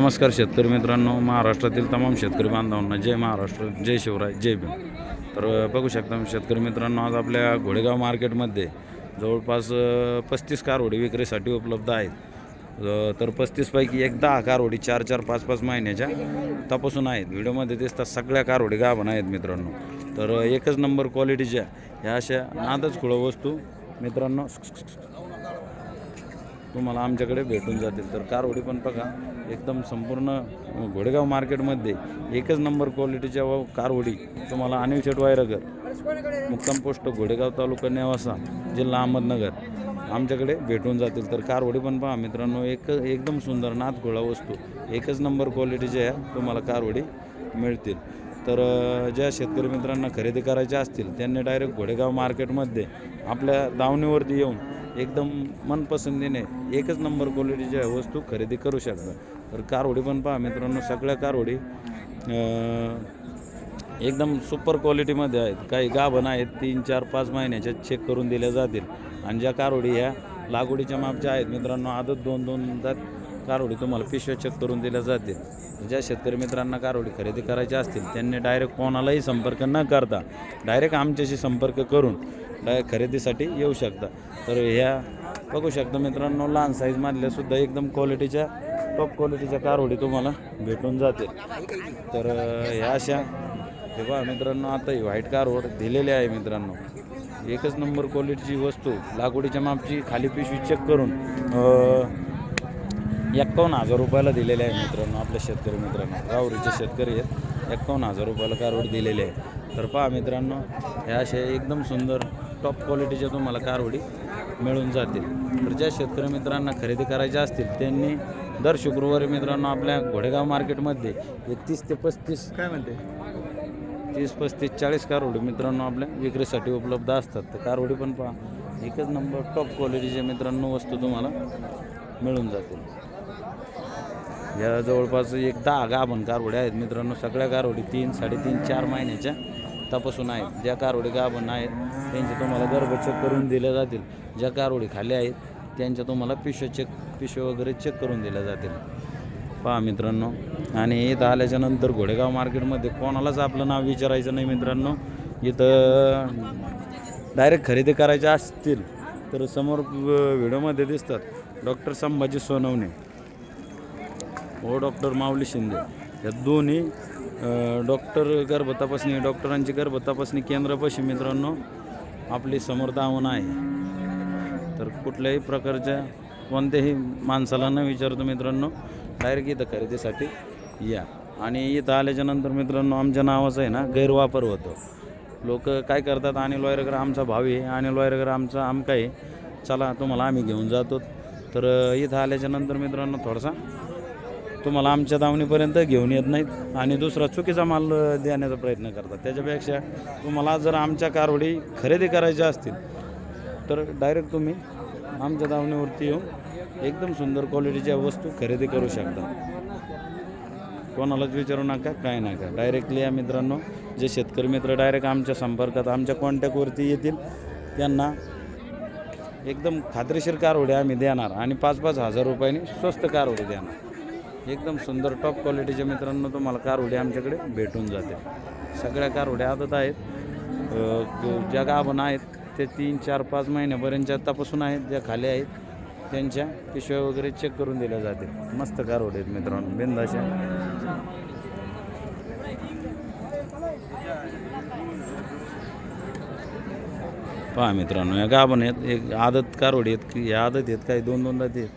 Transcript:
नमस्कार शेतकरी मित्रांनो महाराष्ट्रातील तमाम शेतकरी बांधवांना जय महाराष्ट्र जय शिवराय जय भीम. तर बघू शकता शेतकरी मित्रांनो आज आपल्या घोडेगाव मार्केटमध्ये जवळपास पस्तीस कारवडी विक्रीसाठी उपलब्ध आहेत. तर पस्तीसपैकी एक दहा कारवडी चार चार पाच पाच महिन्याच्या तपासून आहेत. व्हिडिओमध्ये दिसतात सगळ्या कारवडी गाभण आहेत मित्रांनो. तर एकच नंबर क्वालिटीच्या ह्या अशा नादच खुळं वस्तू मित्रांनो तुम्हाला आमच्याकडे भेटून जातील. तर कारवडी पण बघा एकदम संपूर्ण घोडेगाव मार्केटमध्ये एकच नंबर क्वालिटीच्या व कारवडी तुम्हाला अनिल शेट वायरगर मुक्काम पोस्ट घोडेगाव तालुका नेवासा जिल्हा अहमदनगर आमच्याकडे भेटून जातील. तर कारवडी पण पहा मित्रांनो एक एकदम सुंदर नाथ घोळा वस्तू. एकच नंबर क्वालिटीच्या ह्या तुम्हाला कारवडी मिळतील. तर ज्या शेतकरी मित्रांना खरेदी करायच्या असतील त्यांनी डायरेक्ट घोडेगाव मार्केटमध्ये आपल्या दावणीवरती येऊन एकदम मनपसंतीने एकच नंबर क्वालिटीच्या वस्तू खरेदी करू शकता. तर कारवडी पण पहा मित्रांनो सगळ्या कारवडी एकदम सुपर क्वालिटीमध्ये आहेत. काही गाभण आहेत तीन चार पाच महिन्याच्या चेक करून दिल्या जातील. आणि ज्या कारवडी ह्या लागवडीच्या मापच्या आहेत मित्रांनो आदत दोन दोन कारोडी कारवडी तुम्हाला पिशव्या चेक करून दिल्या जातील. ज्या शेतकरी मित्रांना कारवडी खरेदी करायची असतील त्यांनी डायरेक्ट कोणालाही संपर्क न करता डायरेक्ट आमच्याशी संपर्क करून डाय खरेदीसाठी येऊ शकता. तर ह्या बघू शकता मित्रांनो लहान साईजमधल्या सुद्धा एकदम क्वालिटीच्या टॉप क्वालिटीच्या कारवडी तुम्हाला भेटून जाते तर ह्या अशा हे बघा मित्रांनो आता ही व्हाईट कारवड दिलेली आहे मित्रांनो. एकच नंबर क्वालिटीची वस्तू लागवडीच्या मापची खाली पिशवी चेक करून एकावन्न एक्कावन्न हजार रुपयाला दिलेले आहे मित्रांनो आपल्या शेतकरी मित्रांनो गावरीचे शेतकरी आहेत. एक्कावन्न हजार रुपयाला कारवड दिलेली आहे. तर पहा मित्रांनो ह्या अशा एकदम सुंदर टॉप क्वालिटीच्या तुम्हाला कारवडी मिळून जातील. तर ज्या शेतकरी मित्रांना खरेदी करायच्या असतील त्यांनी दर शुक्रवारी मित्रांनो आपल्या घोडेगाव मार्केटमध्ये एकतीस ते पस्तीस काय म्हणते? तीस पस्तीस चाळीस कारवडी मित्रांनो आपल्या विक्रीसाठी उपलब्ध असतात. तर कारवडी पण पहा एकच नंबर टॉप क्वालिटीचे मित्रांनो वस्तू तुम्हाला मिळून जातील. या जवळपास एक दहा गाभण कारवड्या आहेत मित्रांनो. सगळ्या कारवडी तीन साडेतीन चार महिन्याच्या तपासून आहेत. ज्या कारवडी गाभण आहेत त्यांचे तुम्हाला गर्भ चेक करून दिल्या जातील. ज्या कारवडी खाली आहेत त्यांच्या तुम्हाला पिशव्या चेक पिशव्या वगैरे चेक करून दिल्या जातील. पहा मित्रांनो आणि इथं आल्याच्यानंतर घोडेगाव मार्केटमध्ये कोणालाच आपलं नाव विचारायचं नाही मित्रांनो. इथं डायरेक्ट खरेदी करायच्या असतील तर समोर व्हिडिओमध्ये दिसतात डॉक्टर संभाजी सोनवणे. व डॉक्टर माऊली शिंदे. या दोन्ही डॉक्टर गर्भ तपासणी डॉक्टरांची गर्भ तपासणी केंद्रापाशी मित्रांनो आपली समोर दावण आहे. तर कुठल्याही प्रकारच्या कोणत्याही माणसाला न विचारतो मित्रांनो डायरेक्ट इथं खरेदीसाठी या. आणि इथं आल्याच्यानंतर मित्रांनो आमच्या नावाचा आहे ना गैरवापर होतो. लोक काय करतात आणि वायरकर आमचा भाव आहे अनिल वायरकर आमचा आमका आहे. चला तुम्हाला आम्ही घेऊन जातो. तर इथं आल्याच्यानंतर मित्रांनो थोडासा तुम्हाला आमच्या दावणीपर्यंत घेऊन येत नाहीत आणि दुसरा चुकीचा माल देण्याचा प्रयत्न करतात. त्याच्यापेक्षा तुम्हाला जर आमच्या कारवडी खरेदी करायच्या असतील तर डायरेक्ट तुम्ही आमच्या दावणीवरती येऊन एकदम सुंदर क्वालिटीच्या वस्तू खरेदी करू शकता. कोणालाच विचारू नका काय नका. डायरेक्टली या मित्रांनो जे शेतकरी मित्र डायरेक्ट आमच्या संपर्कात आमच्या कॉन्टॅक्टवरती येतील. त्यांना एकदम खात्रीशीर कारवडी आम्ही देणार आणि पाच पाच हजार रुपयांनी स्वस्त कारवडी देणार. एकदम सुंदर टॉप क्वालिटीच्या मित्रांनो तुम्हाला कारवडे आमच्याकडे भेटून जाते. सगळ्या कारवड्या आदत आहेत. ज्या गाभण आहेत ते तीन चार पाच महिन्यापर्यंतच्या तपासून आहेत ज्या खाली आहेत त्यांच्या पिशव्या वगैरे चेक करून दिल्या जातील मस्त कारवडे आहेत मित्रांनो बिंदाशा. पहा मित्रांनो या गाभण आहेत एक आदत कारवडी आहेत की या आदत आहेत काही दोन दोनदा आहेत.